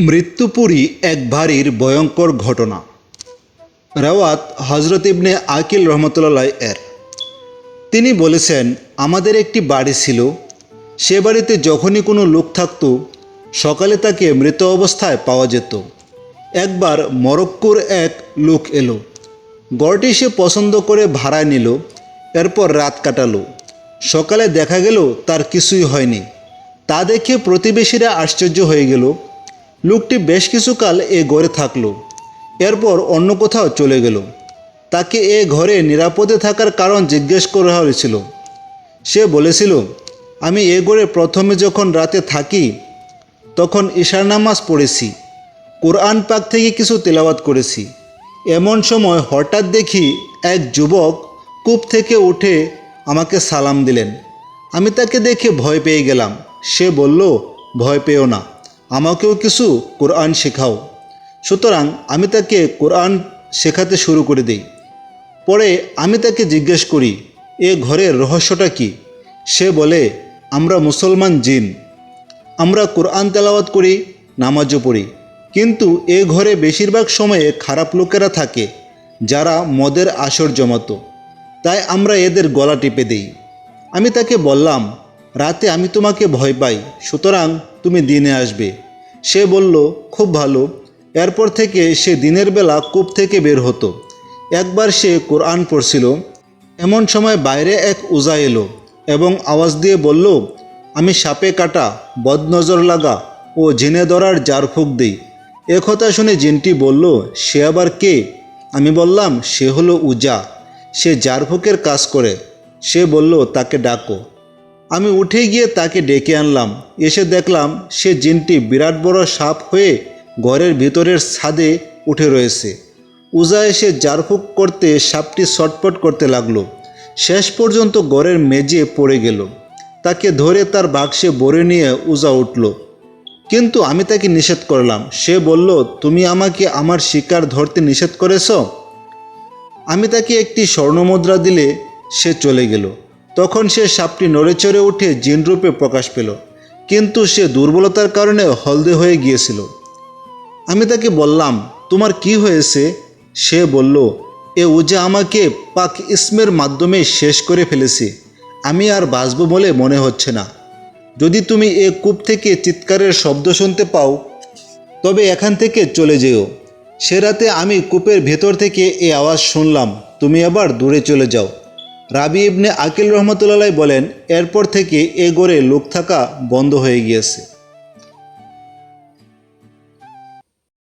মৃত্যুপুরী এক ভারীর ভয়ঙ্কর ঘটনা। রাওয়াত হজরত ইবনে আকিল রহমতুল্লাহ এর। তিনি বলেছেন, আমাদের একটি বাড়ি ছিল। সে বাড়িতে যখনই কোনো লোক থাকতো, সকালে তাকে মৃত অবস্থায় পাওয়া যেত। একবার মরক্কোর এক লোক এলো। গড়টি সে পছন্দ করে ভাড়ায় নিল, এরপর রাত কাটালো। সকালে দেখা গেল, তার কিছুই হয়নি। তা দেখে প্রতিবেশীরা আশ্চর্য হয়ে গেল। লোকটি বেশ কিছুকাল এ ঘরে থাকল, এরপর অন্য কোথাও চলে গেল। তাকে এ ঘরে নিরাপদে থাকার কারণ জিজ্ঞেস করা হয়েছিল। সে বলেছিল, আমি এ ঘরে প্রথমে যখন রাতে থাকি, তখন ঈশার নামাজ পড়েছি, কোরআন পাক থেকে কিছু তেলাওয়াত করেছি। এমন সময় হঠাৎ দেখি এক যুবক কূপ থেকে উঠে আমাকে সালাম দিলেন। আমি তাকে দেখে ভয় পেয়ে গেলাম। সে বলল, ভয় পেও না। আমাকেও কিছু কোরআন শেখাও। সুতরাং আমি তাকে কোরআন শেখাতে শুরু করে দিই। পরে আমি তাকে জিজ্ঞেস করি, এ ঘরের রহস্যটা কি? সে বলে, আমরা মুসলমান জিন। আমরা কোরআন তেলাওয়াত করি, নামাজও পড়ি। কিন্তু এ ঘরে বেশিরভাগ সময়ে খারাপ লোকেরা থাকে, যারা মদের আসর জমাতো। তাই আমরা এদের গলা টিপে দিই। আমি তাকে বললাম রাতে আমি তোমাকে ভয় পাই, সুতরাং তুমি দিনে আসবে। সে বলল, খুব ভালো। এরপর থেকে সে দিনের বেলা কূপ থেকে বের হতো। একবার সে কোরআন পড়ছিল। এমন সময় বাইরে এক উজা এলো এবং আওয়াজ দিয়ে বলল, আমি সাপে কাটা, বদনজর লাগা ও জিনে ধরার জারফুক দিই। এ কথা শুনে জিনটি বলল, সে আবার কে? আমি বললাম, সে হলো উজা। সে জারফুকের কাজ করে। সে বলল, তাকে ডাকো। আমি উঠে গিয়ে তাকে ডেকে আনলাম। এসে দেখলাম সে জিনটি বিরাট বড় সাপ হয়ে ঘরের ভিতরের ছাদে উঠে রয়েছে। উজা এসে জারফুক করতে সাপটি ছটপট করতে লাগল। শেষ পর্যন্ত ঘরের মেজে পড়ে গেল। তাকে ধরে তার বাক্সে ভরে নিয়ে উজা উঠল। কিন্তু আমি তাকে নিষেধ করলাম। সে বলল, তুমি আমাকে আমার শিকার ধরতে নিষেধ করেছ? আমি তাকে একটি স্বর্ণমুদ্রা দিলে সে চলে গেল। তখন সে সাপটি নড়ে চড়ে উঠে জিনরূপে প্রকাশ পেল। কিন্তু সে দুর্বলতার কারণে হলদে হয়ে গিয়েছিল। আমি তাকে বললাম, তোমার কি হয়েছে? সে বলল, এ উজা আমাকে পাক ইসমের মাধ্যমে শেষ করে ফেলেছে, আমি আর বাঁচব বলে মনে হচ্ছে না। যদি তুমি এ কূপ থেকে চিৎকারের শব্দ শুনতে পাও, তবে এখান থেকে চলে যেও। সে রাতে আমি কূপের ভেতর থেকে এ আওয়াজ শুনলাম, তুমি আবার দূরে চলে যাও। রাবি ইবনে আকিল রহমতুল্লাহ বলেন এরপর থেকে এ গড়ে লোক থাকা বন্ধ হয়ে গিয়েছে।